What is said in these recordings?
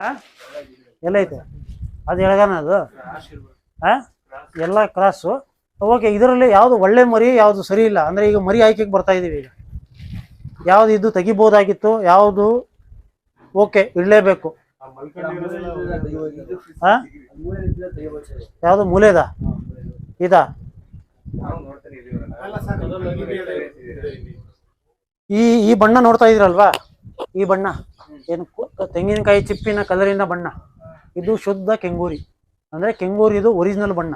ಆ? ಎಲ್ಲೈತೆ? ಅದು ಎಳಗಾನ ಅದು? ಆ? ಎಲ್ಲ ಕ್ರಾಸು ಓಕೆ ಇದರಲ್ಲಿ ಯಾವುದು ಒಳ್ಳೆ ಮರಿ, ಯಾವುದು ಸರಿ ಇಲ್ಲ. ಅಂದ್ರೆ ಈಗ ಮರಿ ಆಯ್ಕೆಗೆ ಬರ್ತಾ ಇದೀವಿ ಈಗ. ಯಾವುದು ಇದು ತೆಗಿಬೋದಾಗಿತ್ತು ಯಾವುದು ಓಕೆ ಇಡಲೇಬೇಕು. ಆ? ಯಾವುದು ಮೂಲೆದ? ಇದಾ? ಈ ಈ ಬಣ್ಣ ನೋಡ್ತಾ ಇದ್ರಲ್ವಾ? ಈ ಬಣ್ಣ? ಏನು ತೆಂಗಿನಕಾಯಿ ಚಿಪ್ಪಿನ ಕಲರಿನ ಬಣ್ಣ. ಇದು ಶುದ್ಧ ಕೆಂಗೂರಿ. ಅಂದರೆ ಕೆಂಗೂರಿ ಇದು ಒರಿಜಿನಲ್ ಬಣ್ಣ.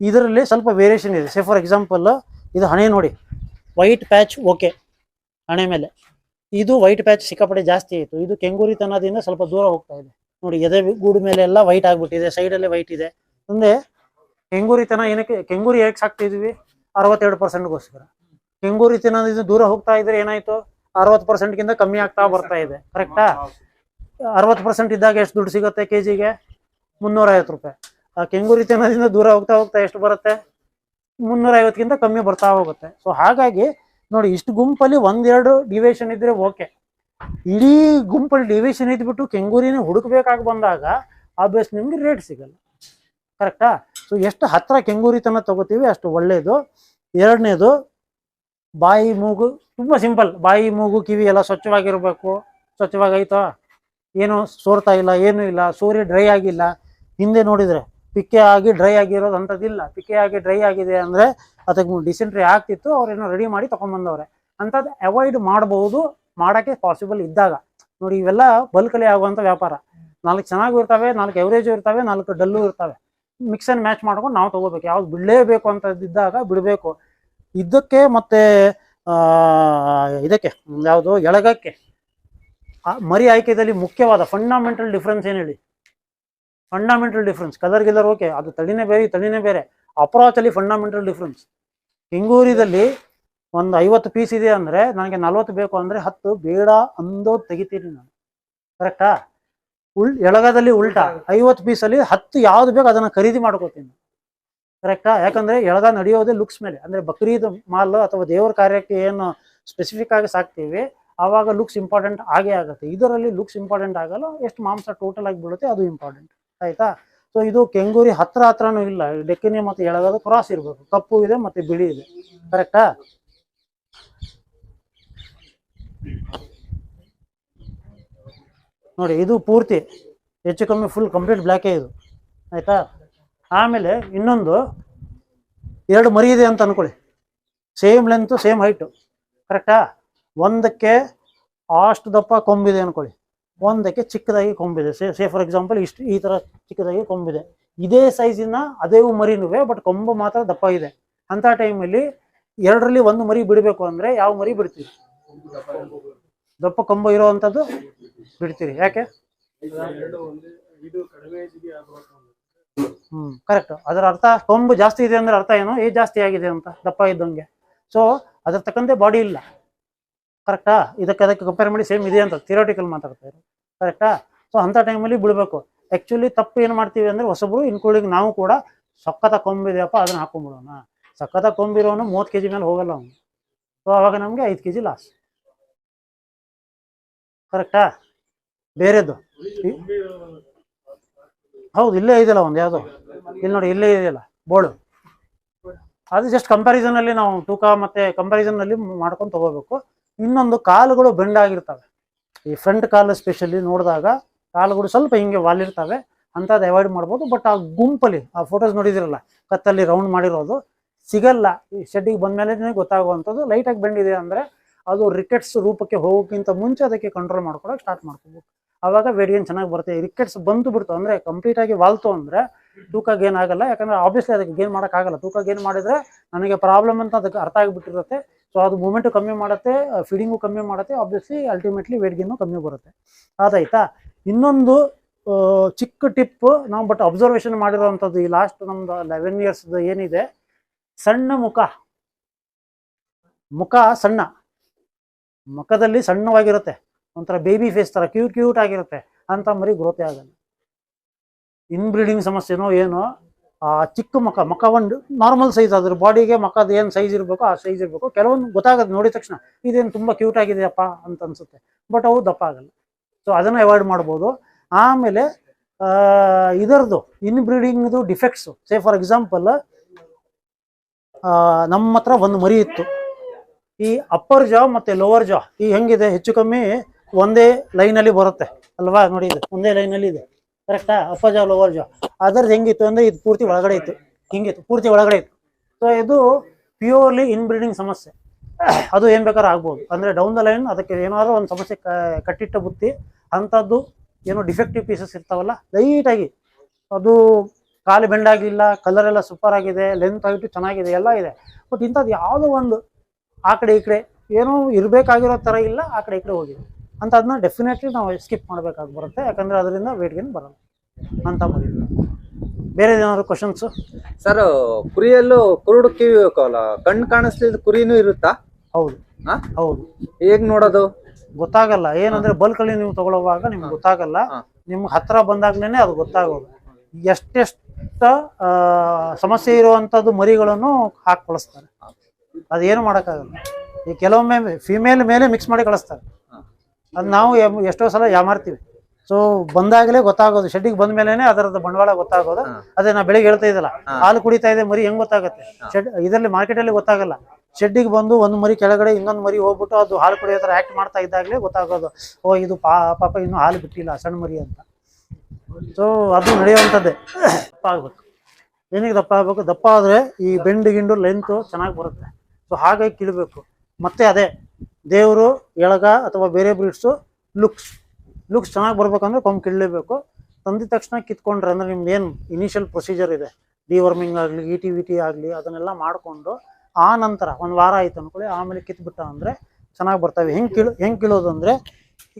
ಇದರಲ್ಲಿ ಸ್ವಲ್ಪ ವೇರಿಯೇಷನ್ ಇದೆ. ಸೇ ಫಾರ್ ಎಕ್ಸಾಂಪಲ್ ಇದು ಹಣೆ ನೋಡಿ. ವೈಟ್ ಪ್ಯಾಚ್ ಓಕೆ ಹಣೆ ಮೇಲೆ. ಇದು ವೈಟ್ ಪ್ಯಾಚ್ ಸಿಕ್ಕಾಪಟ್ಟೆ ಜಾಸ್ತಿ ಆಯಿತು. ಇದು ಕೆಂಗೂರಿತನದಿಂದ ಸ್ವಲ್ಪ ದೂರ ಹೋಗ್ತಾ ಇದೆ. ನೋಡಿ, ಎದೆ ಗೂಡು ಮೇಲೆ ಎಲ್ಲ ವೈಟ್ ಆಗಿಬಿಟ್ಟಿದೆ. ಸೈಡಲ್ಲೇ ವೈಟ್ ಇದೆ. ಮುಂದೆ ಕೆಂಗೂರಿತನ ಏನಕ್ಕೆ, ಕೆಂಗೂರಿ ಹೇಗೆ ಸಾಕ್ತಿದ್ವಿ? ಅರವತ್ತೆರಡು ಪರ್ಸೆಂಟ್ಗೋಸ್ಕರ ಕೆಂಗೂರಿತನದಿಂದ ದೂರ ಹೋಗ್ತಾ ಇದ್ರೆ ಏನಾಯ್ತು? ಅರವತ್ತು ಪರ್ಸೆಂಟ್ಗಿಂತ ಕಮ್ಮಿ ಆಗ್ತಾ ಬರ್ತಾ ಇದೆ. ಕರೆಕ್ಟಾ ಅರವತ್ತು ಪರ್ಸೆಂಟ್ ಇದ್ದಾಗ ಎಷ್ಟು ದುಡ್ಡು ಸಿಗುತ್ತೆ ಕೆ ಜಿಗೆ ಮುನ್ನೂರ ಐವತ್ತು ರೂಪಾಯಿ. ಆ ಕೆಂಗೂರಿ ತಿನ್ನೋದ್ರಿಂದ ದೂರ ಹೋಗ್ತಾ ಹೋಗ್ತಾ ಎಷ್ಟು ಬರುತ್ತೆ? ಮುನ್ನೂರ ಐವತ್ತಕ್ಕಿಂತ ಕಮ್ಮಿ ಬರ್ತಾ ಹೋಗುತ್ತೆ. ಸೊ ಹಾಗಾಗಿ ನೋಡಿ ಇಷ್ಟು ಗುಂಪಲ್ಲಿ ಒಂದೆರಡು ಡಿವೇಷನ್ ಇದ್ರೆ ಓಕೆ ಇಡೀ ಗುಂಪಲ್ಲಿ ಡಿವಿಷನ್ ಇದ್ಬಿಟ್ಟು ಕೆಂಗೂರಿನ ಹುಡುಕ್ಬೇಕಾಗಿ ಬಂದಾಗ ಆಬ್ವಿಯಸ್ ನಿಮ್ಗೆ ರೇಟ್ ಸಿಗಲ್ಲ. ಕರೆಕ್ಟಾ ಸೊ ಎಷ್ಟು ಹತ್ರ ಕೆಂಗೂರಿತನ ತಗೋತೀವಿ ಅಷ್ಟು ಒಳ್ಳೇದು. ಎರಡನೇದು ಬಾಯಿ ಮೂಗು ತುಂಬಾ ಸಿಂಪಲ್. ಬಾಯಿ, ಮೂಗು, ಕಿವಿ ಎಲ್ಲ ಸ್ವಚ್ಛವಾಗಿರ್ಬೇಕು. ಸ್ವಚ್ಛವಾಗೈತೋ? ಏನು ಸೋರ್ತಾ ಇಲ್ಲ, ಏನು ಇಲ್ಲ. ಸೂರ್ಯ ಡ್ರೈ ಆಗಿಲ್ಲ. ಹಿಂದೆ ನೋಡಿದ್ರೆ ಪಿಕ್ಕೆ ಆಗಿ ಡ್ರೈ ಆಗಿರೋದು ಅಂಥದ್ದಿಲ್ಲ. ಪಿಕ್ಕೆ ಆಗಿ ಡ್ರೈ ಆಗಿದೆ ಅಂದ್ರೆ ಅದಕ್ಕೆ ಡಿಸೆಂಟ್ರಿ ಆಗ್ತಿತ್ತು. ಅವ್ರೇನೋ ರೆಡಿ ಮಾಡಿ ತಗೊಂಡ್ಬಂದವ್ರೆ ಅಂಥದ್ದು ಅವಾಯ್ಡ್ ಮಾಡಬಹುದು ಮಾಡೋಕ್ಕೆ ಪಾಸಿಬಲ್ ಇದ್ದಾಗ. ನೋಡಿ, ಇವೆಲ್ಲ ಬಲ್ಕಲಿ ಆಗುವಂಥ ವ್ಯಾಪಾರ. ನಾಲ್ಕು ಚೆನ್ನಾಗೂ ಇರ್ತವೆ, ನಾಲ್ಕು ಎವರೇಜು ಇರ್ತವೆ, ನಾಲ್ಕು ಡಲ್ಲು ಇರ್ತವೆ. ಮಿಕ್ಸ್ ಆ್ಯಂಡ್ ಮ್ಯಾಚ್ ಮಾಡ್ಕೊಂಡು ನಾವು ತಗೋಬೇಕು. ಯಾವ್ದು ಬಿಡಲೇಬೇಕು ಅಂತದ್ದಿದ್ದಾಗ ಬಿಡಬೇಕು. ಇದಕ್ಕೆ ಮತ್ತೆ ಇದಕ್ಕೆ, ಯಾವುದು, ಎಳಗಕ್ಕೆ. ಮರಿ ಆಯ್ಕೆದಲ್ಲಿ ಮುಖ್ಯವಾದ ಫಂಡಮೆಂಟಲ್ ಡಿಫ್ರೆನ್ಸ್ ಏನು ಹೇಳಿ? ಫಂಡಮೆಂಟಲ್ ಡಿಫ್ರೆನ್ಸ್ ಕಲರ್ ಗಿಲ್ಲರ್ ಓಕೆ ಅದು ತಳಿನೇ ಬೇರೆ ತಳಿನೇ ಬೇರೆ. ಅಪ್ರೋಚ್ ಅಲ್ಲಿ ಫಂಡಮೆಂಟಲ್ ಡಿಫ್ರೆನ್ಸ್ ಹಿಂಗೂರಿದಲ್ಲಿ ಒಂದು ಐವತ್ತು ಪೀಸ್ ಇದೆ ಅಂದ್ರೆ, ನನಗೆ ನಲ್ವತ್ತು ಬೇಕು ಅಂದ್ರೆ ಹತ್ತು, ಬೇಡ ಅಂದೋ ತೆಗಿತೀನಿ ನಾನು. ಕರೆಕ್ಟಾ ಉಲ್ ಎಳಗದಲ್ಲಿ ಉಲ್ಟಾ, ಐವತ್ತು ಪೀಸಲ್ಲಿ ಹತ್ತು ಯಾವ್ದು ಬೇಕು ಅದನ್ನ ಖರೀದಿ ಮಾಡ್ಕೋತೀನಿ. ಕರೆಕ್ಟಾ ಯಾಕಂದ್ರೆ ಎಳಗ ನಡೆಯೋದೇ ಲುಕ್ಸ್ ಮೇಲೆ. ಅಂದ್ರೆ ಬಕ್ರೀದ್ ಮಾಲ್ ಅಥವಾ ದೇವರ ಕಾರ್ಯಕ್ಕೆ ಏನು ಸ್ಪೆಸಿಫಿಕ್ ಆಗಿ ಸಾಕ್ತೀವಿ, ಆವಾಗ ಲುಕ್ಸ್ ಇಂಪಾರ್ಟೆಂಟ್ ಆಗೇ ಆಗುತ್ತೆ. ಇದರಲ್ಲಿ ಲುಕ್ಸ್ ಇಂಪಾರ್ಟೆಂಟ್ ಆಗಲ್ಲ, ಎಷ್ಟು ಮಾಂಸ ಟೋಟಲ್ ಆಗಿ ಬೀಳುತ್ತೆ ಅದು ಇಂಪಾರ್ಟೆಂಟ್ ಆಯ್ತಾ? ಸೊ ಇದು ಕೆಂಗೂರಿ ಹತ್ರ ಹತ್ರನೂ ಇಲ್ಲ. ಡೆಕ್ಕಿನಿ ಮತ್ತೆ ಎಳಗದು ಕ್ರಾಸ್ ಇರಬೇಕು ಕಪ್ಪು ಇದೆ ಮತ್ತೆ ಬಿಳಿ ಇದೆ. ಕರೆಕ್ಟಾ ನೋಡಿ, ಇದು ಪೂರ್ತಿ. ಹೆಚ್ಚು ಕಮ್ಮಿ ಫುಲ್ ಕಂಪ್ಲೀಟ್ ಬ್ಲ್ಯಾಕೇ ಇದು. ಆಯ್ತಾ? ಆಮೇಲೆ ಇನ್ನೊಂದು ಎರಡು ಮರಿ ಇದೆ ಅಂತ ಅನ್ಕೊಳ್ಳಿ. ಸೇಮ್ ಲೆಂತ್ ಸೇಮ್ ಹೈಟು ಕರೆಕ್ಟಾ ಒಂದಕ್ಕೆ ಅಷ್ಟು ದಪ್ಪ ಕೊಂಬಿದೆ ಅನ್ಕೊಳ್ಳಿ. ಒಂದಕ್ಕೆ ಚಿಕ್ಕದಾಗಿ ಕೊಂಬಿದೆ ಸೇ ಸೇ ಫಾರ್ ಎಕ್ಸಾಂಪಲ್ ಇಷ್ಟು, ಈ ಥರ ಚಿಕ್ಕದಾಗಿ ಕೊಂಬಿದೆ ಇದೇ. ಸೈಜಿನ ಅದೇ ಮರಿನೂ ಬಟ್ ಕೊಂಬು ಮಾತ್ರ ದಪ್ಪ ಇದೆ. ಅಂಥ ಟೈಮಲ್ಲಿ ಎರಡರಲ್ಲಿ ಒಂದು ಮರಿ ಬಿಡಬೇಕು ಅಂದರೆ ಯಾವ ಮರಿ ಬಿಡ್ತೀವಿ ದಪ್ಪ ಕೊಂಬು ಇರೋವಂಥದ್ದು ಬಿಡ್ತೀರಿ. ಯಾಕೆ? ಕರೆಕ್ಟ್ ಅದರ ಅರ್ಥ ಕೊಂಬು ಜಾಸ್ತಿ ಇದೆ ಅಂದ್ರೆ ಅರ್ಥ ಏನು? ಏಜ್ ಜಾಸ್ತಿ ಆಗಿದೆ ಅಂತ, ದಪ್ಪ ಇದ್ದಂಗೆ. ಸೊ ಅದ್ರ ತಕ್ಕಂತೆ ಬಾಡಿ ಇಲ್ಲ. ಕರೆಕ್ಟಾ ಇದಕ್ಕೆ ಅದಕ್ಕೆ ಕಂಪೇರ್ ಮಾಡಿ ಸೇಮ್ ಇದೆ ಅಂತ ಥಿಯೋಟಿಕಲ್ ಮಾತಾಡ್ತಾ ಇರೋ ಕರೆಕ್ಟಾ ಸೊ ಅಂತ ಟೈಮಲ್ಲಿ ಬಿಡಬೇಕು. ಆ್ಯಕ್ಚುಲಿ ತಪ್ಪು ಏನು ಮಾಡ್ತೀವಿ ಅಂದ್ರೆ ಹೊಸಬ್ರು ಇನ್ಕ್ಲೂಡಿಂಗ್ ನಾವು ಕೂಡ ಸಕ್ಕತ ಕೊಂಬಿದೆಯಪ್ಪ ಅದನ್ನ ಹಾಕೊಂಡ್ಬಿಡೋಣ ಸಕ್ಕತ ಕೊಂಬಿರೋನು ಮೂವತ್ತು ಕೆ ಜಿ ಮೇಲೆ ಹೋಗಲ್ಲ ಅವನು. ಸೊ ಅವಾಗ ನಮಗೆ ಐದು ಕೆ ಜಿ ಲಾಸ್ ಕರೆಕ್ಟಾ ಬೇರೆದು. ಹೌದು, ಇಲ್ಲೇ ಇದೆಯಲ್ಲ ಒಂದು ಯಾವುದು? ಇಲ್ಲಿ ನೋಡಿ, ಇಲ್ಲೇ ಇದೆಯಲ್ಲ ಬೋಳು ಅದು ಜಸ್ಟ್ ಕಂಪ್ಯಾರಿಸನ್ ಅಲ್ಲಿ ನಾವು ತೂಕ ಮತ್ತೆ ಕಂಪ್ಯಾರಿಸನ್ ಅಲ್ಲಿ ಮಾಡ್ಕೊಂಡು ತಗೋಬೇಕು. ಇನ್ನೊಂದು ಕಾಲುಗಳು ಬೆಂಡ್ ಆಗಿರ್ತವೆ. ಈ ಫ್ರಂಟ್ ಕಾಲು ಸ್ಪೆಷಲಿ ನೋಡಿದಾಗ ಕಾಲುಗಳು ಸ್ವಲ್ಪ ಹಿಂಗೆ ವಾಲಿರ್ತವೆ ಅಂಥದ್ದು ಅವಾಯ್ಡ್ ಮಾಡ್ಬೋದು. ಬಟ್ ಆ ಗುಂಪಲ್ಲಿ, ಆ ಫೋಟೋಸ್ ನೋಡಿದಿರಲ್ಲ, ಕತ್ತಲ್ಲಿ ರೌಂಡ್ ಮಾಡಿರೋದು, ಸಿಗಲ್ಲ. ಈ ಶೆಡ್ಡಿಗೆ ಬಂದ್ಮೇಲೆ ಗೊತ್ತಾಗುವಂಥದ್ದು ಲೈಟಾಗಿ ಬೆಂಡಿದೆ ಅಂದರೆ ಅದು ರಿಕೆಟ್ಸ್ ರೂಪಕ್ಕೆ ಹೋಗೋಕ್ಕಿಂತ ಮುಂಚೆ ಅದಕ್ಕೆ ಕಂಟ್ರೋಲ್ ಮಾಡ್ಕೊಳಕ್ಕೆ ಸ್ಟಾರ್ಟ್ ಮಾಡ್ಕೋಬೇಕು. ಆವಾಗ ವೇಡಿಯನ್ ಚೆನ್ನಾಗಿ ಬರುತ್ತೆ. ರಿಕೆಟ್ಸ್ ಬಂದು ಬಿಡ್ತು. ಅಂದರೆ ಕಂಪ್ಲೀಟ್ ಆಗಿ ವಾಲ್ತು ಅಂದರೆ ತೂಕ ಗೇನ್ ಆಗಲ್ಲ ಯಾಕಂದ್ರೆ ಆಬ್ವಿಯಸ್ಲಿ ಅದಕ್ಕೆ ಗೇನ್ ಮಾಡೋಕ್ಕಾಗಲ್ಲ ತೂಕ ಗೇನ್ ಮಾಡಿದ್ರೆ ನನಗೆ ಪ್ರಾಬ್ಲಮ್ ಅಂತ ಅದಕ್ಕೆ ಅರ್ಥ ಆಗಿಬಿಟ್ಟಿರುತ್ತೆ. ಸೊ ಅದು ಮೂಮೆಂಟು ಕಮ್ಮಿ ಮಾಡುತ್ತೆ ಫೀಡಿಂಗು ಕಮ್ಮಿ ಮಾಡುತ್ತೆ. ಆಬ್ವಿಯಸ್ಲಿ ಅಲ್ಟಿಮೇಟ್ಲಿ ವೇಟ್ ಗೇನು ಕಮ್ಮಿ ಬರುತ್ತೆ. ಅದಾಯ್ತಾ ಇನ್ನೊಂದು ಚಿಕ್ಕ ಟಿಪ್ ನಾವು ಬಟ್ ಅಬ್ಸರ್ವೇಷನ್ ಮಾಡಿರೋವಂಥದ್ದು ಈ ಲಾಸ್ಟ್ ನಮ್ದು ಲೆವೆನ್ ಇಯರ್ಸ್ ಏನಿದೆ? ಸಣ್ಣ ಮುಖ. ಮುಖ ಸಣ್ಣ. ಮುಖದಲ್ಲಿ ಸಣ್ಣವಾಗಿರುತ್ತೆ. ಒಂಥರ ಬೇಬಿ ಫೇಸ್ ಥರ ಕ್ಯೂಟ್ ಕ್ಯೂಟ್ ಆಗಿರುತ್ತೆ. ಅಂತ ಮರಿ ಗ್ರೋತ್ ಆಗಲ್ಲ. ಇನ್ಬ್ರೀಡಿಂಗ್ ಸಮಸ್ಯೆನೋ ಏನೋ, ಆ ಚಿಕ್ಕ ಮಕ್ಕ ಮಕ್ಕ ಒಂದು ನಾರ್ಮಲ್ ಸೈಜ್ ಅದ್ರ ಬಾಡಿಗೆ ಮುಖದ ಏನು ಸೈಜ್ ಇರಬೇಕು ಆ ಸೈಜ್ ಇರಬೇಕು. ಕೆಲವೊಂದು ಗೊತ್ತಾಗುತ್ತೆ ನೋಡಿದ ತಕ್ಷಣ, ಇದೇನು ತುಂಬ ಕ್ಯೂಟ್ ಆಗಿದೆಯಪ್ಪ ಅಂತ ಅನ್ಸುತ್ತೆ. ಬಟ್ ಅವು ದಪ್ಪ ಆಗಲ್ಲ. ಸೊ ಅದನ್ನು ಅವಾಯ್ಡ್ ಮಾಡ್ಬೋದು. ಆಮೇಲೆ ಇದರದು in defects defects say for example ನಮ್ಮ ಹತ್ರ ಒಂದು ಮರಿ ಇತ್ತು. ಈ ಅಪ್ಪರ್ ಜಾ ಮತ್ತು ಲೋವರ್ ಜಾ ಈ ಹೆಂಗಿದೆ? ಹೆಚ್ಚು ಕಮ್ಮಿ ಒಂದೇ ಲೈನಲ್ಲಿ ಬರುತ್ತೆ, ಅಲ್ವಾ? ನೋಡಿ ಇದು, ಒಂದೇ ಲೈನಲ್ಲಿ ಇದೆ. ಕರೆಕ್ಟಾ ಅಪ್ಪಾ ಜಾ ಲೋವರ್ ಜಾ ಅದರದ್ದು ಹೆಂಗಿತ್ತು ಅಂದ್ರೆ ಇದು ಪೂರ್ತಿ ಒಳಗಡೆ ಇತ್ತು. ಹಿಂಗಿತ್ತು, ಪೂರ್ತಿ ಒಳಗಡೆ ಇತ್ತು. ಸೊ ಇದು ಪ್ಯೂರ್ಲಿ ಇನ್ ಬ್ರೀಡಿಂಗ್ ಸಮಸ್ಯೆ. ಅದು ಏನ್ ಬೇಕಾದ್ರೂ ಆಗ್ಬೋದು. ಅಂದ್ರೆ ಡೌನ್ ದ ಲೈನ್ ಅದಕ್ಕೆ ಏನಾದ್ರು ಒಂದು ಸಮಸ್ಯೆ ಕಟ್ಟಿಟ್ಟ ಬುತ್ತಿ, ಅಂಥದ್ದು ಏನೋ ಡಿಫೆಕ್ಟಿವ್ ಪೀಸಸ್ ಇರ್ತಾವಲ್ಲ ಲೈಟಾಗಿ ಅದು ಕಾಲು ಬೆಂಡಾಗಿಲ್ಲ ಕಲರ್ ಎಲ್ಲ ಸೂಪರ್ ಆಗಿದೆ ಲೆಂತ್ ಆಗಿಟ್ಟು ಚೆನ್ನಾಗಿದೆ, ಎಲ್ಲ ಇದೆ. ಬಟ್ ಇಂಥದ್ದು ಯಾವುದೋ ಒಂದು ಆ ಕಡೆ ಈ ಕಡೆ ಏನೋ ಇರಬೇಕಾಗಿರೋ ಥರ ಇಲ್ಲ, ಆ ಕಡೆ ಈ ಕಡೆ ಹೋಗಿದೆ. ಅಂತ ಅದನ್ನ ಡೆಫಿನೆಟ್ಲಿ ನಾವು ಸ್ಕಿಪ್ ಮಾಡಬೇಕಾಗಿ ಬರುತ್ತೆ. ಯಾಕಂದ್ರೆ ಅದರಿಂದ ವೇಟ್ ಗೇನ್ ಬರಲ್ಲ. ಅಂತ ಮರಿ ಬೇರೆ ಏನಾದ್ರು ಕ್ವಶನ್ಸು ಸರ್ ಕುರಿಯಲ್ಲೂ ಕುರುಡು ಕಿವಿ ಕಣ್ಣು ಕಾಣಿಸ್ಲಿಲ್ಲ ಕುರಿನೂ ಇರುತ್ತಾ? ಹೌದು? ಹೌದು. ಹೇಗ್ ನೋಡೋದು? ಗೊತ್ತಾಗಲ್ಲ. ಏನಂದ್ರೆ ಬಲ್ಕಲ್ಲಿ ನೀವು ತಗೊಳ್ಳುವಾಗ ನಿಮ್ಗೆ ಗೊತ್ತಾಗಲ್ಲ. ನಿಮ್ ನಿಮ್ಗೆ ಹತ್ರ ಬಂದಾಗ್ಲೇನೆ ಅದು ಗೊತ್ತಾಗೋದು. ಎಷ್ಟೆಷ್ಟ ಸಮಸ್ಯೆ ಇರುವಂತದ್ದು ಮರಿಗಳನ್ನು ಹಾಕಿ ಕಳಿಸ್ತಾರೆ ಅದೇನು ಮಾಡೋಕ್ಕಾಗಲ್ಲ. ಈ ಕೆಲವೊಮ್ಮೆ ಫಿಮೇಲ್ ಮೇಲೆ ಮಿಕ್ಸ್ ಮಾಡಿ ಕಳಿಸ್ತಾರೆ. ಅದು ನಾವು ಎಷ್ಟೋ ಸಲ ಯಾಮಾರ್ತೀವಿ ಸೊ ಬಂದಾಗಲೇ ಗೊತ್ತಾಗೋದು. ಶೆಡ್ಡಿಗೆ ಬಂದ ಮೇಲೆ ಅದರದ್ದು ಬಂಡವಾಳ ಗೊತ್ತಾಗೋದು. ಅದೇ ನಾ ಬೆಳಿಗ್ಗೆ ಹೇಳ್ತಾ ಇದ್ದಲ್ಲ ಹಾಲು ಕುಡಿತಾ ಇದೆ ಮರಿ ಹೆಂಗ್ ಗೊತ್ತಾಗುತ್ತೆ? ಶೆಡ್ ಇದರಲ್ಲಿ ಮಾರ್ಕೆಟಲ್ಲಿ ಗೊತ್ತಾಗಲ್ಲ. ಶೆಡ್ಡಿಗೆ ಬಂದು ಒಂದು ಮರಿ ಕೆಳಗಡೆ ಇನ್ನೊಂದು ಮರಿ ಹೋಗ್ಬಿಟ್ಟು ಅದು ಹಾಲು ಕುಡಿಯೋ ಥರ ಆಕ್ಟ್ ಮಾಡ್ತಾ ಇದ್ದಾಗಲೇ ಗೊತ್ತಾಗೋದು. ಓ ಇದು ಪಾ ಪಾಪ ಇನ್ನೂ ಹಾಲು ಬಿಟ್ಟಿಲ್ಲ ಸಣ್ಣ ಮರಿ ಅಂತ. ಸೊ ಅದು ನಡೆಯುವಂಥದ್ದೇ. ದಪ್ಪ ಆಗ್ಬೇಕು. ಏನಿಗೆ ದಪ್ಪ ಆಗ್ಬೇಕು? ದಪ್ಪ ಆದರೆ ಈ ಬೆಂಡು ಗಿಂಡು ಲೆಂತು ಚೆನ್ನಾಗಿ ಬರುತ್ತೆ. ಸೊ ಹಾಗಾಗಿ ಕೀಳಬೇಕು. ಮತ್ತೆ ಅದೇ ದೇವರು, ಎಳಗ ಅಥವಾ ಬೇರೆ ಬ್ರೀಡ್ಸು ಲುಕ್ಸ್ ಲುಕ್ಸ್ ಚೆನ್ನಾಗಿ ಬರ್ಬೇಕಂದ್ರೆ ಕೊಂಬ್ ಕಿಳ್ಳಲೇಬೇಕು ತಂದಿದ ತಕ್ಷಣ ಕಿತ್ಕೊಂಡ್ರೆ ಅಂದ್ರೆ ನಿಮ್ದು ಏನು ಇನಿಷಿಯಲ್ ಪ್ರೊಸೀಜರ್ ಇದೆ. ಡಿವರ್ಮಿಂಗ್ ಆಗಲಿ ಇ ಟಿ ವಿ ಟಿ ಆಗಲಿ, ಅದನ್ನೆಲ್ಲ ಮಾಡಿಕೊಂಡು ಆ ನಂತರ ಒಂದು ವಾರ ಆಯ್ತು ಅಂದ್ಕೊಳ್ಳಿ ಆಮೇಲೆ ಕಿತ್ಬಿಟ್ಟ ಅಂದರೆ ಚೆನ್ನಾಗಿ ಬರ್ತವೆ. ಹೆಂಗೆ ಕೀಳು, ಹೆಂಗೆ ಕೀಳೋದು ಅಂದರೆ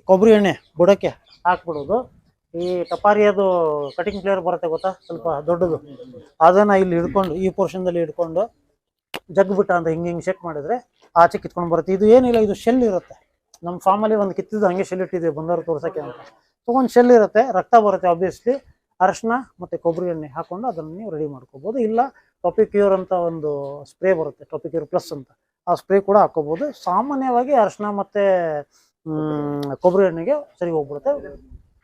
ಕೊಬ್ಬರಿ ಎಣ್ಣೆ ಬುಡಕ್ಕೆ ಹಾಕ್ಬಿಡೋದು. ಈ ಟಪಾರಿಯದು ಕಟಿಂಗ್ ಪ್ಲೇಯರ್ ಬರುತ್ತೆ ಗೊತ್ತಾ? ಸ್ವಲ್ಪ ದೊಡ್ಡದು. ಅದನ್ನು ಇಲ್ಲಿ ಹಿಡ್ಕೊಂಡು, ಈ ಪೋರ್ಷನ್ದಲ್ಲಿ ಹಿಡ್ಕೊಂಡು ಜಗ್ ಬಿಟ್ಟ ಅಂತ ಹಿಂಗೆ ಹಿಂಗೆ ಶೆಕ್ ಮಾಡಿದ್ರೆ ಆಚೆ ಕಿತ್ಕೊಂಡು ಬರುತ್ತೆ. ಇದು ಏನಿಲ್ಲ ಇದು ಶೆಲ್ ಇರುತ್ತೆ. ನಮ್ಮ ಫಾರ್ಮಲ್ಲಿ ಒಂದು ಕಿತ್ತಿದ್ದು ಹಂಗೆ ಶೆಲ್ ಇಟ್ಟಿದ್ದೀವಿ ಬಂದವರು ತೋರ್ಸೋಕ್ಕೆ ಅಂತ. ತೊಗೊಂಡು ಶೆಲ್ ಇರುತ್ತೆ ರಕ್ತ ಬರುತ್ತೆ ಆಬ್ವಿಯಸ್ಲಿ ಅರಶಿನ ಮತ್ತು ಕೊಬ್ಬರಿ ಎಣ್ಣೆ ಹಾಕೊಂಡು ಅದನ್ನು ನೀವು ರೆಡಿ ಮಾಡ್ಕೋಬೋದು. ಇಲ್ಲ ಟೊಪಿಕ್ಯೂರ್ ಅಂತ ಒಂದು ಸ್ಪ್ರೇ ಬರುತ್ತೆ ಟೊಪಿಕ್ಯೂರ್ ಪ್ಲಸ್ ಅಂತ. ಆ ಸ್ಪ್ರೇ ಕೂಡ ಹಾಕೋಬೋದು ಸಾಮಾನ್ಯವಾಗಿ ಅರಶಿನ ಮತ್ತು ಕೊಬ್ಬರಿ ಎಣ್ಣೆಗೆ ಸರಿ ಹೋಗ್ಬಿಡುತ್ತೆ.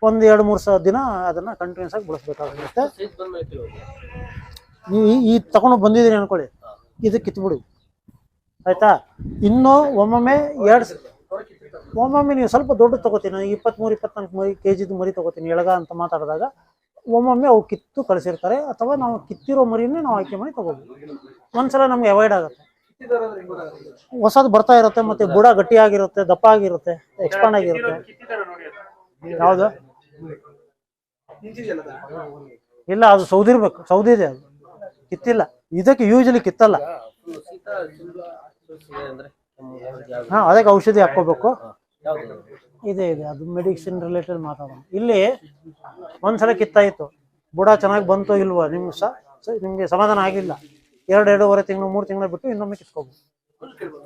ಒಂದು ಎರಡು ಮೂರು ಸಾವಿರ ದಿನ ಅದನ್ನು ಕಂಟಿನ್ಯೂಸ್ ಆಗಿ ನೀವು ಈ- ಈ ತಗೊಂಡು ಬಂದಿದ್ದೀನಿ ಅನ್ಕೊಳ್ಳಿ. ಇದು ಕಿತ್ಬಿಡಿ. ಆಯ್ತಾ? ಇನ್ನೂ ಒಮ್ಮೊಮ್ಮೆ ಎರಡು ಒಮ್ಮೊಮ್ಮೆ ನೀವು ಸ್ವಲ್ಪ ದೊಡ್ಡ ತಗೋತೀನಿ. ಇಪ್ಪತ್ತ್ಮೂರು ಇಪ್ಪತ್ನಾಲ್ಕು ಮರಿ ಕೆ ಜಿದು ಮರಿ ತಗೋತೀನಿ, ಎಳಗ ಅಂತ ಮಾತಾಡಿದಾಗ. ಒಮ್ಮೊಮ್ಮೆ ಅವು ಕಿತ್ತು ಕಳಿಸಿರ್ತಾರೆ ಅಥವಾ ನಾವು ಕಿತ್ತಿರೋ ಮರಿನೇ ನಾವು ಆಯ್ಕೆ ಮಾಡಿ ತಗೋಬೋದು. ಒಂದ್ಸಲ ನಮ್ಗೆ ಅವಾಯ್ಡ್ ಆಗುತ್ತೆ. ಹೊಸದು ಬರ್ತಾ ಇರುತ್ತೆ, ಮತ್ತೆ ಬುಡ ಗಟ್ಟಿಯಾಗಿರುತ್ತೆ, ದಪ್ಪ ಆಗಿರುತ್ತೆ ಎಕ್ಸ್ಪಾಂಡ್ ಆಗಿರುತ್ತೆ. ಯಾವುದು? ಇಲ್ಲ, ಅದು ಸೌದಿರ್ಬೇಕು. ಸೌದಿದೆ ಅದು. ಕಿತ್ತಿಲ್ಲ. ಇದಕ್ಕೆ ಯೂಶಲಿ ಕಿತ್ತಲ್ಲ. ಹಾ ಅದಕ್ಕೆ ಔಷಧಿ ಹಾಕೋಬೇಕು ಇದೆ ಇದೆ. ಅದು ಮೆಡಿಸಿನ್ ರಿಲೇಟೆಡ್ ಮಾತಾಡೋಣ. ಇಲ್ಲಿ ಒಂದ್ಸಲ ಕಿತ್ತಾಯಿತು. ಬುಡ ಚೆನ್ನಾಗಿ ಬಂತು ಇಲ್ವಾ ನಿಮ್ಗೆ ಸಹ ನಿಮ್ಗೆ ಸಮಾಧಾನ ಆಗಿಲ್ಲ. ಎರಡು ಎರಡೂವರೆ ತಿಂಗಳು ಮೂರು ತಿಂಗಳು ಬಿಟ್ಟು ಇನ್ನೊಮ್ಮೆ ಕಿತ್ಕೋಬೋದು.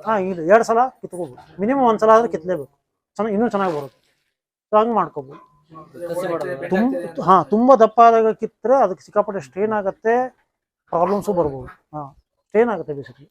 ಹಾ ಇಲ್ಲ ಎರಡು ಸಲ ಕಿತ್ಕೋಬೋದು. ಮಿನಿಮಮ್ ಒಂದ್ಸಲ ಆದ್ರೆ ಕಿತ್ಲೇಬೇಕು. ಚೆನ್ನಾಗಿ ಇನ್ನೂ ಚೆನ್ನಾಗಿ ಬರುತ್ತೆ. ಸೊ ಹಂಗೆ ಮಾಡ್ಕೋಬೋದು. ತುಂಬ ಹಾ ತುಂಬಾ ದಪ್ಪ ಆದಾಗ ಕಿತ್ತರೆ ಅದಕ್ಕೆ ಸಿಕ್ಕಾಪಟ್ಟೆ ಸ್ಟ್ರೇನ್ ಆಗುತ್ತೆ. ಪ್ರಾಬ್ಲಮ್ಸು ಬರ್ಬೋದು ಹಾ ಸ್ಟ್ರೇನ್ ಆಗುತ್ತೆ ಬೇಸಿಕಲಿ